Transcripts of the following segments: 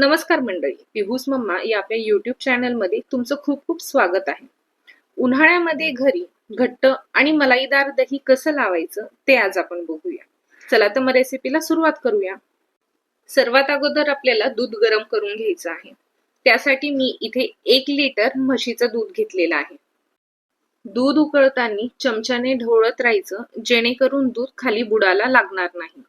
नमस्कार मंडळी पिहूस मम्मा या आपल्या युट्यूब चॅनलमध्ये तुमचं खूप खूप स्वागत आहे. उन्हाळ्यामध्ये घरी घट्ट आणि मलाईदार दही कसं लावायचं ते आज आपण बघूया. चला तर मग रेसिपीला सुरुवात करूया. सर्वात अगोदर आपल्याला दूध गरम करून घ्यायचं आहे. त्यासाठी मी इथे एक लिटर म्हशीचं दूध घेतलेलं आहे. दूध उकळताना चमच्याने ढवळत राहायचं जेणेकरून दूध खाली बुडाला लागणार नाही.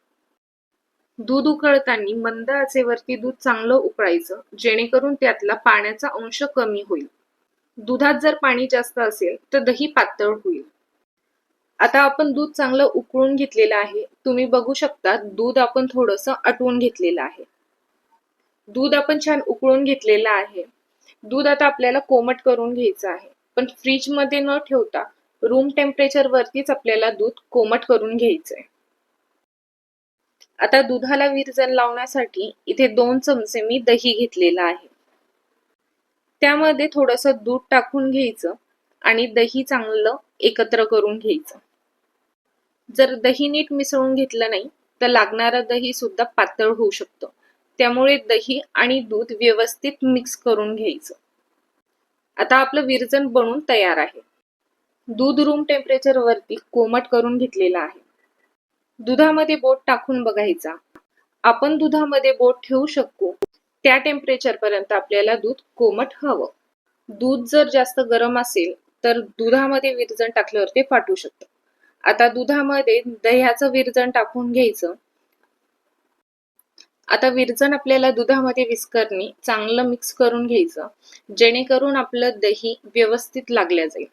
दूध उकळताना मंद आचेवरती दूध चांगलं उकळायचं जेणेकरून त्यातला पाण्याचा अंश कमी होईल. दुधात जर पाणी जास्त असेल तर दही पातळ होईल. आता आपण दूध चांगलं उकळून घेतलेलं आहे. तुम्ही बघू शकता दूध आपण थोडस आटवून घेतलेलं आहे. दूध आपण छान उकळून घेतलेलं आहे. दूध आता आपल्याला कोमट करून घ्यायचं आहे. पण फ्रीजमध्ये न ठेवता रूम टेम्परेचर वरतीच आपल्याला दूध कोमट करून घ्यायचंय. आता दुधाला विरजण लावण्यासाठी इथे दोन चमचे मी दही घेतलेलं आहे. त्यामध्ये थोडस दूध टाकून घ्यायचं आणि दही चांगलं एकत्र करून घ्यायचं. जर दही नीट मिसळून घेतलं नाही तर लागणारं दही सुद्धा पातळ होऊ शकतं. त्यामुळे दही आणि दूध व्यवस्थित मिक्स करून घ्यायचं. आता आपलं विरजण बनून तयार आहे. दूध रूम टेम्परेचर वरती कोमट करून घेतलेलं आहे. दुधामध्ये बोट टाकून बघायचा. आपण दुधामध्ये बोट ठेवू शकतो. त्या टेम्परेचर पर्यंत आपल्याला दूध कोमट हवं. दूध जर जास्त गरम असेल तर दुधामध्ये विरजण टाकल्यावर ते फाटू शकतं. आता दुधामध्ये दह्याचं विरजण टाकून घ्यायचं. आता विरजण आपल्याला दुधामध्ये विस्करणी चांगलं मिक्स करून घ्यायचं. जेणेकरून आपलं दही व्यवस्थित लागल्या जाईल.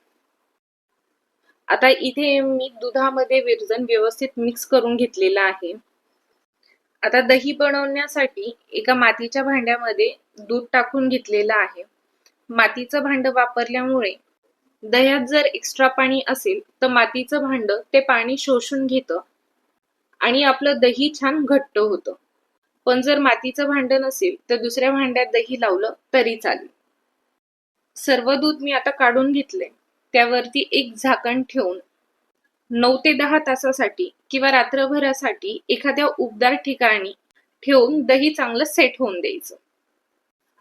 आता इथे मी दुधामध्ये विरजन व्यवस्थित मिक्स करून घेतलेलं आहे. आता दही बनवण्यासाठी एका मातीच्या भांड्यामध्ये दूध टाकून घेतलेलं आहे. मातीचं भांड वापरल्यामुळे दह्यात जर एक्स्ट्रा पाणी असेल तर मातीचं भांड ते पाणी शोषून घेतं आणि आपलं दही छान घट्ट होतं. पण जर मातीचं भांड नसेल तर दुसऱ्या भांड्यात दही लावलं तरी चालेल. सर्व दूध मी आता काढून घेतलंय. त्यावरती एक झाकण ठेवून नऊ ते दहा तासासाठी किंवा रात्रभरासाठी एखाद्या उबदार ठिकाणी ठेवून दही चांगलं सेट होऊन द्यायचं.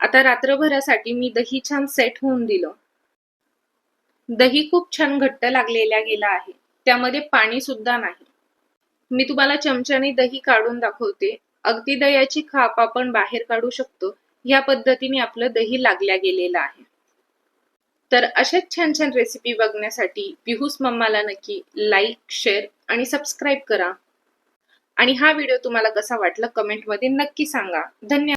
आता रात्रभरासाठी मी दही छान सेट होऊन दिलं. दही खूप छान घट्ट लागलेला गेला आहे. त्यामध्ये पाणी सुद्धा नाही. मी तुम्हाला चमच्याने दही काढून दाखवते. अगदी दह्याची खाप आपण बाहेर काढू शकतो. या पद्धतीने आपलं दही लागल्या गेलेलं आहे. तर अशाच छान छान रेसिपी बघण्यासाठी बिहूस मम्माला नक्की लाईक शेअर आणि सबस्क्राईब करा. आणि हा व्हिडिओ तुम्हाला कसा वाटला कमेंटमध्ये नक्की सांगा. धन्यवाद.